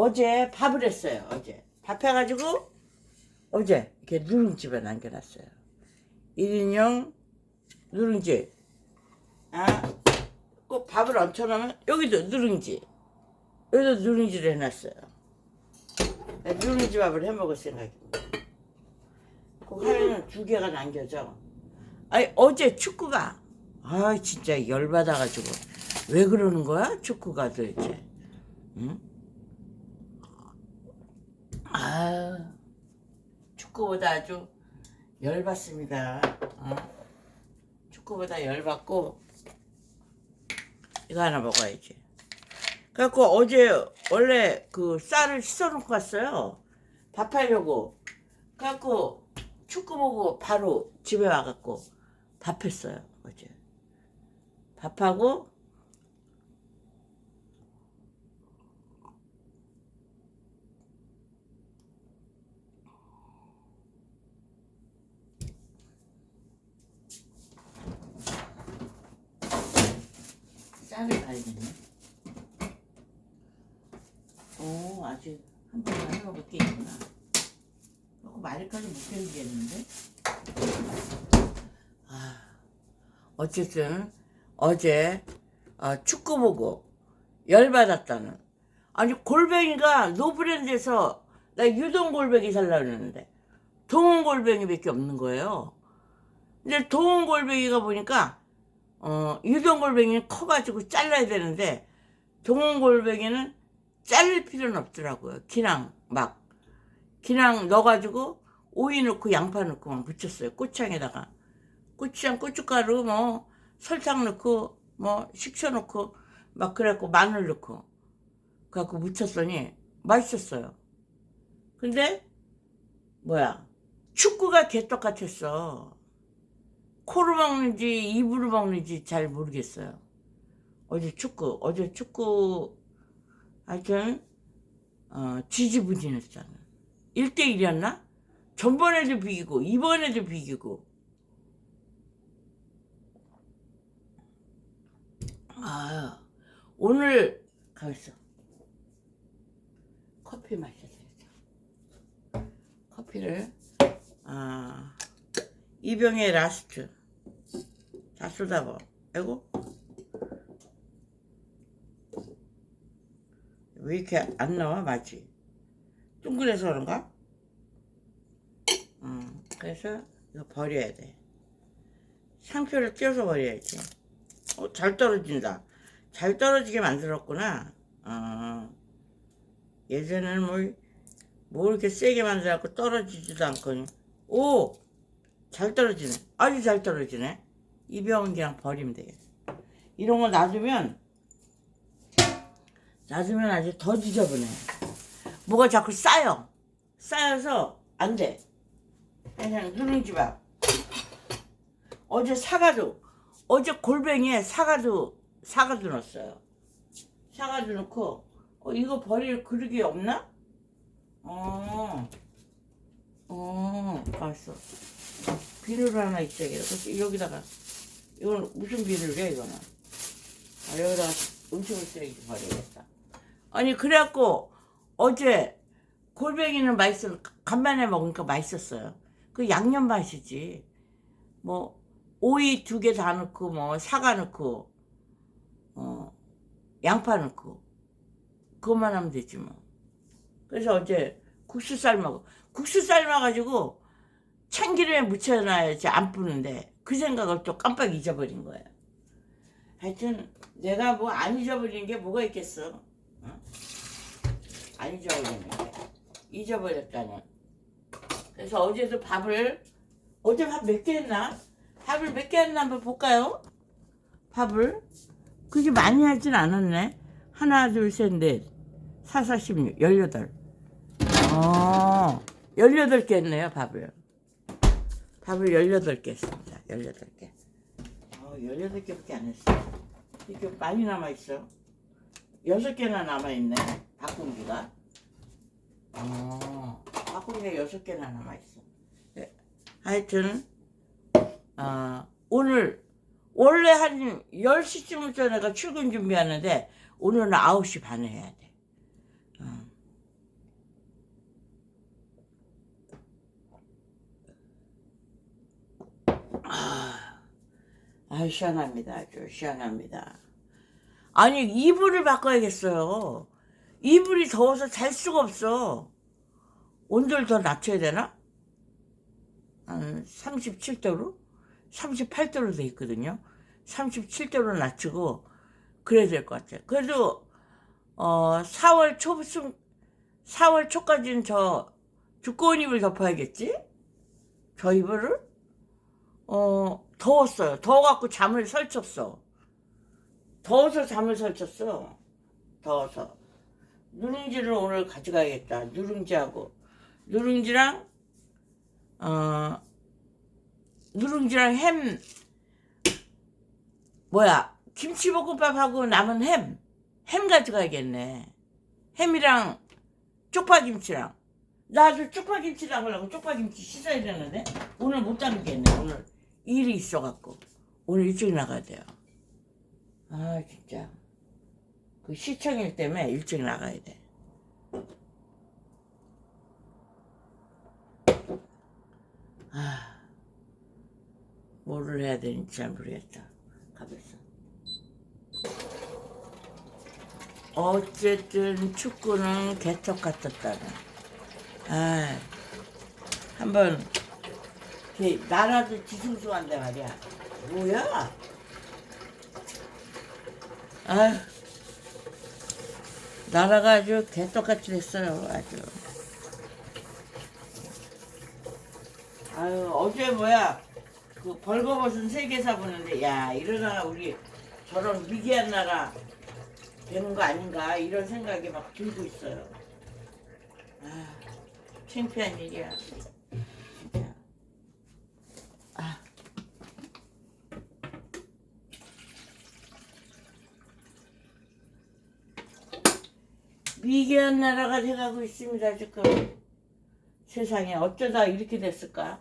어제 밥을 했어요. 어제 밥 해가지고 어제 이렇게 누룽집에 남겨놨어요. 1인용 누룽지. 아, 꼭 밥을 얹혀놓으면 여기도 누룽지. 여기도 누룽지를 해놨어요. 네, 누룽지 밥을 해 먹을 생각입니다. 그 하루는 두 개가 남겨져. 아니 어제 축구가 아 진짜 열받아가지고 왜 그러는 거야 축구가 도대체? 응? 아 축구보다 아주 열받습니다. 어? 축구보다 열받고 이거 하나 먹어야지. 그래갖고 어제 원래 그 쌀을 씻어놓고 왔어요. 밥하려고. 그래갖고 축구 보고 바로 집에 와갖고 밥했어요 어제. 밥하고 쌀을 갈겠네. 오, 아직 한 번만 해먹을 게 있구나. 조금 말까지 못 견디겠는데? 아, 어쨌든 어제 어, 축구 보고 열받았다는. 아니 골뱅이가 노브랜드에서 나 유동 골뱅이 살려고 했는데 동원 골뱅이밖에 없는 거예요. 근데 동원 골뱅이가 보니까 어, 유동 골뱅이는 커가지고 잘라야 되는데 동원 골뱅이는 자를 필요는 없더라고요. 그냥 막 그냥 넣어가지고 오이 넣고 양파 넣고 막 무쳤어요. 고추장에다가 고추장, 고춧가루 뭐 설탕 넣고 뭐 식초 넣고 막 그래갖고 마늘 넣고 그래갖고 무쳤더니 맛있었어요. 근데 뭐야 축구가 개떡 같았어. 코로 먹는지 입으로 먹는지 잘 모르겠어요. 어제 축구 어제 축구 하여튼 어, 지지부진했잖아. 1대1이었나? 전번에도 비기고 이번에도 비기고 아 오늘 가있어 커피 마셔야겠다 커피를 아 이병의 라스트 다 쏟아봐 아이고 왜 이렇게 안 나와 맛이? 둥그래서 그런가? 음, 그래서 이거 버려야 돼. 상표를 떼어서 버려야지. 어, 잘 떨어진다. 잘 떨어지게 만들었구나. 어, 예전에는 뭐, 뭐 이렇게 세게 만들어갖고 떨어지지도 않고 오! 잘 떨어지네. 아주 잘 떨어지네 이 병은 그냥 버리면 되겠어 이런 거 놔두면 놔두면 아주 더 지저분해. 뭐가 자꾸 쌓여. 쌓여서 안 돼. 그냥 누룽지 밥. 어제 사과도, 어제 골뱅이에 사과도, 사과도 넣었어요. 사과도 넣고, 어, 이거 버릴 그릇이 없나? 어, 어, 알았어. 비누 하나 있어야겠다. 그래서 여기다가, 이건 무슨 비누래, 이거는? 아, 여기다가 음식물 쓰레기 버려야겠다. 아니 그래갖고 어제 골뱅이는 맛있어 간만에 먹으니까 맛있었어요. 그 양념 맛이지. 뭐 오이 두 개 다 넣고 뭐 사과 넣고 어 양파 넣고 그것만 하면 되지 뭐. 그래서 어제 국수 삶아 국수 삶아가지고 참기름에 묻혀놔야지 안 뿌는데 그 생각을 또 깜빡 잊어버린 거예요. 하여튼 내가 뭐 안 잊어버린 게 뭐가 있겠어. 어? 안 잊어버리네. 잊어버렸다니. 그래서 어제도 밥을 어제 밥 몇 개 했나? 밥을 몇 개 했나 한번 볼까요? 밥을 그게 많이 하진 않았네. 하나, 둘, 셋, 넷, 사, 사, 십육, 열여덟. 어, 열여덟 개 했네요, 밥을. 밥을 열여덟 개 했습니다. 열여덟 개. 어, 열여덟 개밖에 안 했어. 이렇게 많이 남아있어. 여섯 개나 남아있네. 바꾼기가. 어, 바꾼기가 여섯 개나 남아있어. 네. 하여튼, 어, 오늘, 원래 한 10시쯤부터 내가 출근 준비하는데, 오늘은 9시 반에 해야 돼. 아 시원합니다. 아주 시원합니다. 아니 이불을 바꿔야겠어요. 이불이 더워서 잘 수가 없어. 온도를 더 낮춰야 되나? 한 37도로? 38도로 돼 있거든요. 37도로 낮추고 그래야 될 것 같아요. 그래도 어 4월 초쯤 4월 초까지는 저 두꺼운 이불 덮어야겠지? 저 이불을? 어 더웠어요. 더워갖고 잠을 설쳤어. 더워서 잠을 설쳤어. 더워서. 누룽지를 오늘 가져가야겠다. 누룽지하고 누룽지랑 어 누룽지랑 햄 뭐야 김치볶음밥하고 남은 햄 햄 가져가야겠네. 햄이랑 쪽파김치랑 나도 쪽파김치랑 하려고 쪽파김치 씻어야 되는데 오늘 못 담겠네. 오늘 일이 있어갖고 오늘 일찍 나가야 돼요. 아 진짜 그 시청일 때문에 일찍 나가야 돼. 아 뭐를 해야 되는지 잘 모르겠다. 가겠어. 어쨌든 축구는 개떡 같았다는. 아 한번 이렇게 나라도 뒤숭숭한데 말이야. 뭐야? 아 나라가 아주 개떡같이 됐어요. 아주. 아유 어제 뭐야 그 벌거벗은 세계사 보는데 야 이러다가 우리 저런 위기한 나라 되는 거 아닌가 이런 생각이 막 들고 있어요. 아 창피한 일이야. 진짜. 아. 위기한 나라가 돼가고 있습니다 지금. 세상에 어쩌다 이렇게 됐을까?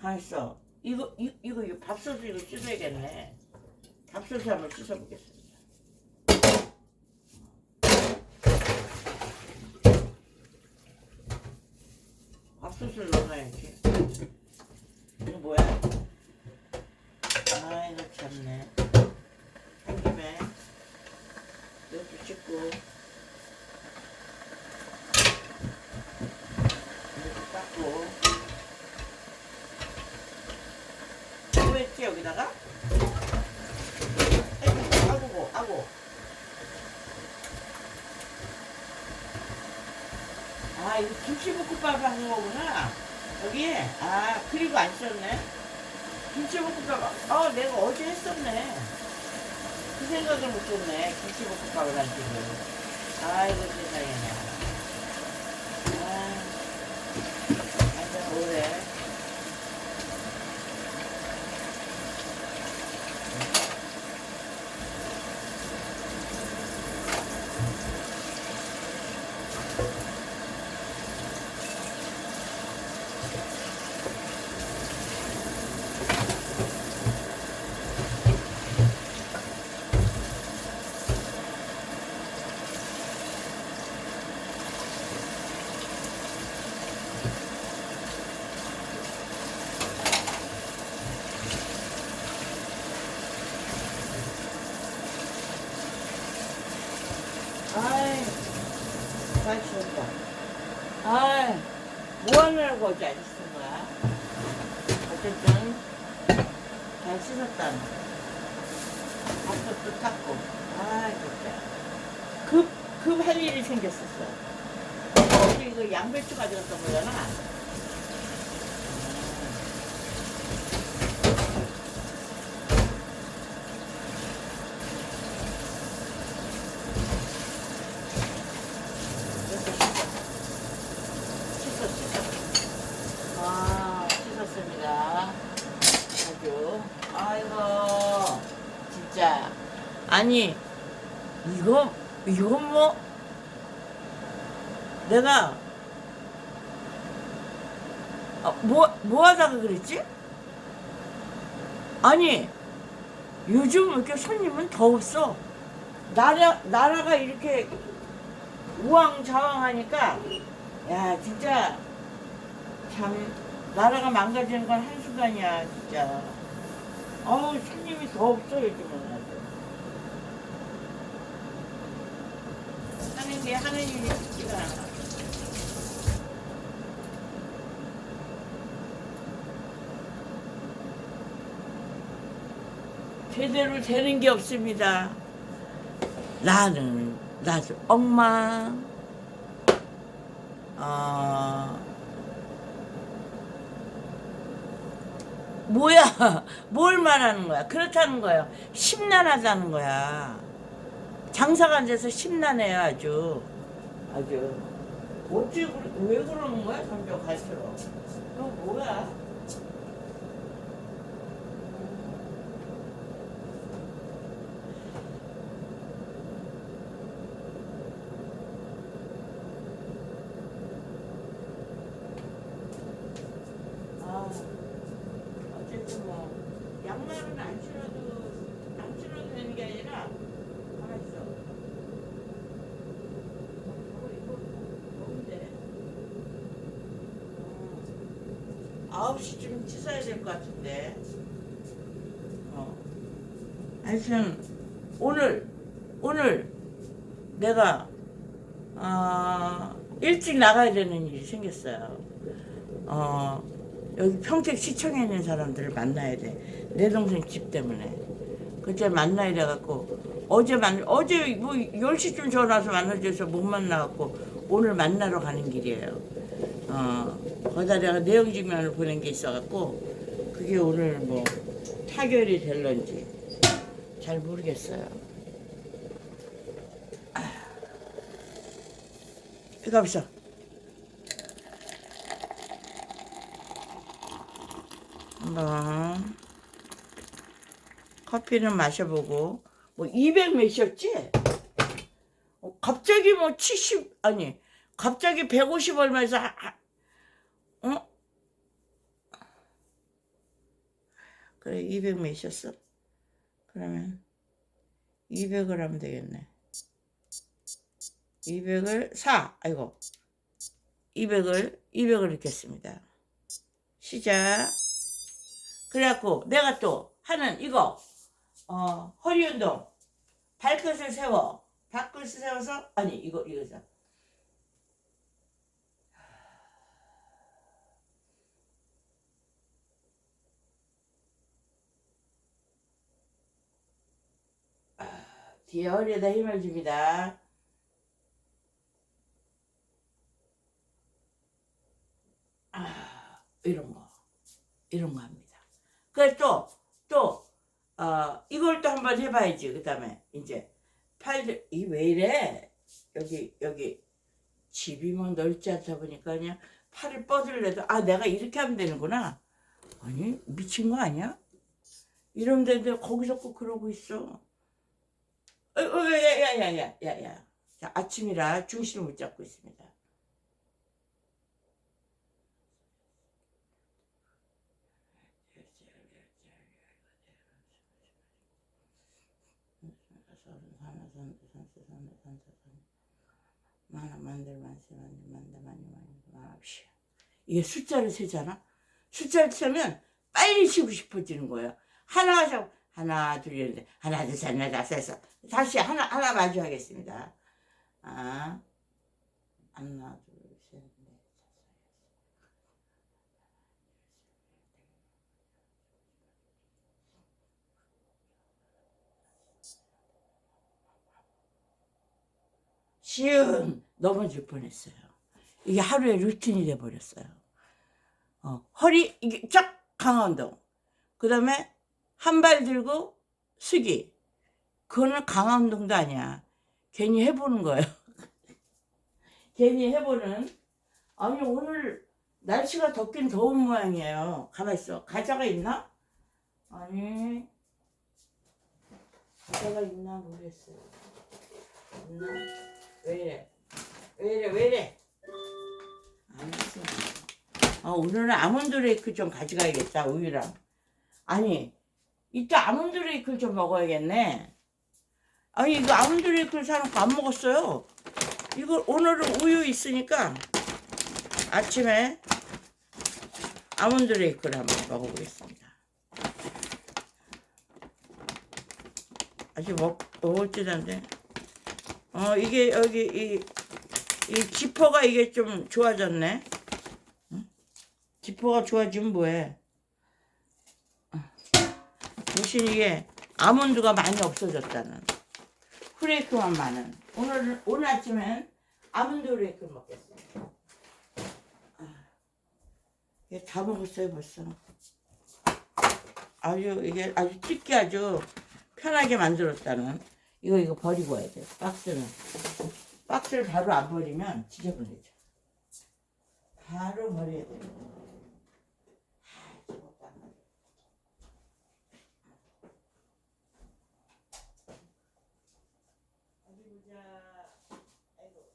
가만있어 이거 이, 이거 이거 밥솥 이거 씻어야겠네. 밥솥을 한번 씻어보겠습니다. 밥솥을 넣어야지 이거 뭐야 아 이거 참네 한 김에 이것도 씻고 이렇게 닦고 뭐 했지 여기다가? 아이고 아고 아고. 아 이거 김치볶음밥 하는 거구나. 여기에 아 그리고 안 썼네. 김치볶음밥 아 내가 어제 했었네. 그 생각을 못했네 김치볶음밥을 한 줄을. 아이고 세상에나 아 완전 오래 아이, 잘 씻었다. 아이, 뭐 하느라고 안 씻은 거야? 어쨌든, 잘 씻었다. 밥솥도 닦고. 아이, 진짜. 급, 급 할 일이 생겼었어. 이거 양배추 가져갔던 거잖아. 이렇게 씻어. 씻어, 씻어. 아, 씻었습니다. 아주. 아이고, 진짜. 아니, 이거, 이건 뭐, 내가, 아, 뭐, 뭐 하다가 그랬지? 아니, 요즘 이렇게 손님은 더 없어. 나라, 나라가 이렇게 우왕좌왕 하니까 야 진짜 참 나라가 망가지는 건 한순간이야 진짜 어우 손님이 더 없어 요즘은 아주. 하는 게 하는 일이 쉽지가 않아. 제대로 되는 게 없습니다. 나는 나도 엉망. 어, 뭐야? 뭘 말하는 거야? 그렇다는 거야. 심란하다는 거야. 장사가 안 돼서 심란해요, 아주. 아주. 어찌, 왜 그러는 거야, 점점 갈수록? 너 뭐야? 아, 어쨌든 뭐 양말은 안 신어도 안 신어도 되는 게 아니라 가만 있어. 저거 이거 뭔데? 어, 9시쯤 씻어야 될 것 같은데. 어. 하여튼 오늘 오늘 내가 아 일찍 나가야 되는 일이 생겼어요. 어, 여기 평택 시청에 있는 사람들을 만나야 돼. 내 동생 집 때문에. 그때 만나야 돼갖고, 어제 만, 어제 뭐 10시쯤 전화 와서 만나줘서 못 만나갖고, 오늘 만나러 가는 길이에요. 어, 거기다 내가 내용증명을 보낸 게 있어갖고, 그게 오늘 뭐 타결이 될런지 잘 모르겠어요. 아. 이거 없어. 한번 커피는 마셔보고 뭐 200 몇이었지? 어, 갑자기 뭐 70 아니 갑자기 150 얼마에서 하, 하- 어? 그래 200 몇이었어? 그러면 200을 하면 되겠네. 200을 4 아이고. 200을 200을 넣겠습니다. 시작. 그래갖고 내가 또 하는 이거 어 허리 운동. 발끝을 세워. 발끝을 세워서 아니 이거 이거죠 뒤에 허리에다 힘을 줍니다 아 이런 거 이런 거 합니다. 그래 또, 또, 어, 이걸 또 한번 해봐야지. 그 다음에, 이제, 팔들, 이왜 이래? 여기, 여기, 집이 뭐 넓지 않다 보니까 그냥 팔을 뻗을래도, 아, 내가 이렇게 하면 되는구나. 아니, 미친 거 아니야? 이러면 되는데, 거기서 꼭 그러고 있어. 야, 야, 야, 야, 야, 야. 자, 아침이라 중심을 못 잡고 있습니다. 만화 만들 만세 만들 만들 많이 많이 만합시 이게 숫자를 세잖아 숫자를 세면 빨리 쉬고 싶어지는 거예요 하나가 자꾸 하나 둘 하나 둘 셋 넷 다섯 여섯 다시 하나 하나 마주 하겠습니다 아 하나 쉬운 넘어질 뻔했어요. 이게 하루의 루틴이 돼 버렸어요. 어, 허리 이게 쫙 강화 운동. 그 다음에 한 발 들고 숙이. 그거는 강화 운동도 아니야. 괜히 해보는 거예요. 괜히 해보는. 아니 오늘 날씨가 덥긴 더운 모양이에요. 가만 있어. 가자가 있나? 아니 가자가 있나 모르겠어요. 있나? 왜 이래? 왜 이래? 왜 이래? 알겠어. 아, 오늘은 아몬드 레이크 좀 가져가야겠다, 우유랑. 아니, 이따 아몬드 레이크를 좀 먹어야겠네. 아니, 이거 아몬드 레이크를 사놓고 안 먹었어요. 이거 오늘은 우유 있으니까 아침에 아몬드 레이크를 한번 먹어보겠습니다. 아직 먹 먹을지도 않네. 어 이게 여기 이, 이 지퍼가 이게 좀 좋아졌네. 응? 지퍼가 좋아지면 뭐해? 어. 대신 이게 아몬드가 많이 없어졌다는. 후레이크만 많은. 오늘 오늘 아침엔 아몬드 후레이크 먹겠어. 이게 다 먹었어요 벌써. 아주 이게 아주 찢기 아주 편하게 만들었다는. 이거 이거 버리고 와야 돼. 박스는 박스를 바로 안 버리면 지저분해져. 바로 버려야 돼. 아, 죽었단 말이야. 어디 보자. 아이고.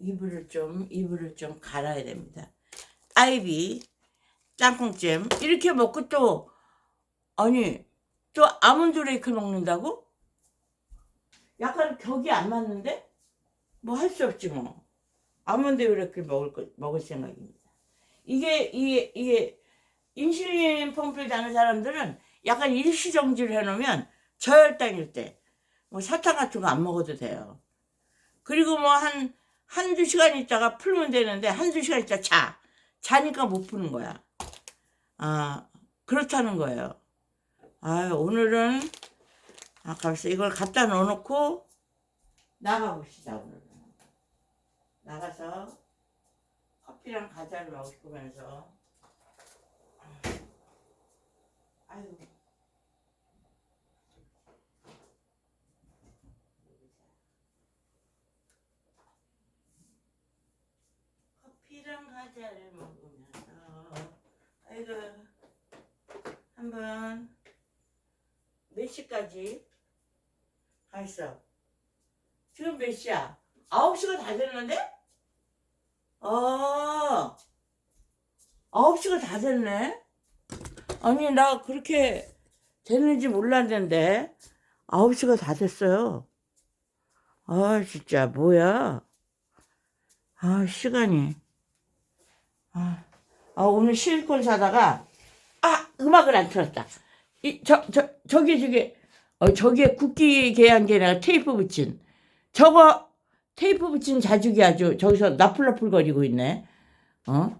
이불을 좀 이불을 좀 갈아야 됩니다. 아이비 땅콩잼 이렇게 먹고 또 아니 또 아몬드 레이크 먹는다고? 약간 격이 안 맞는데 뭐 할 수 없지 뭐 아몬드 레이크 먹을 거 먹을 생각입니다. 이게 이게 이게 인슐린 펌프를 다는 사람들은 약간 일시정지를 해놓으면 저혈당일 때 뭐 사탕 같은 거 안 먹어도 돼요. 그리고 뭐 한 한두 시간 있다가 풀면 되는데 한두 시간 있다 자. 자니까 못 푸는 거야. 아, 그렇다는 거예요. 아, 오늘은 아까서 이걸 갖다 넣어놓고 나가봅시다, 오늘은. 나가서 커피랑 과자를 먹으면서 아유. 커피랑 과자를 먹으면서 아이고 한번 몇 시까지? 가 있어. 지금 몇 시야? 9시가 다 됐는데? 아 9시가 다 됐네. 아니 나 그렇게 됐는지 몰랐는데 9시가 다 됐어요. 아 진짜 뭐야? 아 시간이 아, 아 오늘 실권 사다가 아 음악을 안 틀었다. 이 저 저 저 기 저기 어 저기에 국기 계양기에 내가 테이프 붙인 저거 테이프 붙인 자죽이 아주 저기서 나풀나풀 거리고 있네. 어?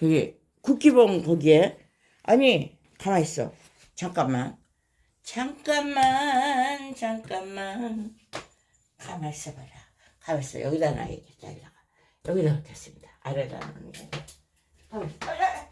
저기 국기봉 거기에. 아니 가만 있어. 잠깐만. 잠깐만 잠깐만. 가만 있어봐라. 가만 있어. 여기다 놔야겠다 여기다가. 여기다 놓겠습니다. I don't know. Oh,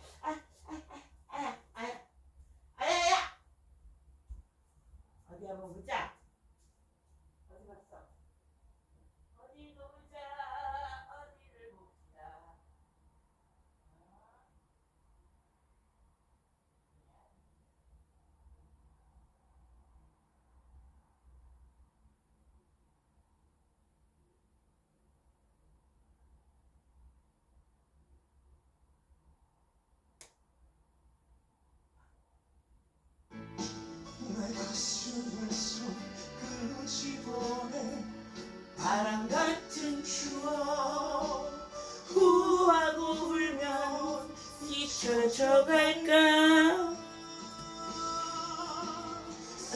잊혀져 갈까?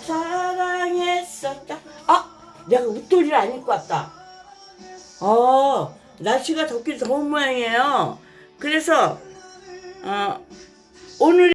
사랑했었다. 아 내가 웃돌이를 안 입고 왔다. 어 날씨가 덥긴 더운 모양이에요. 그래서 어 오늘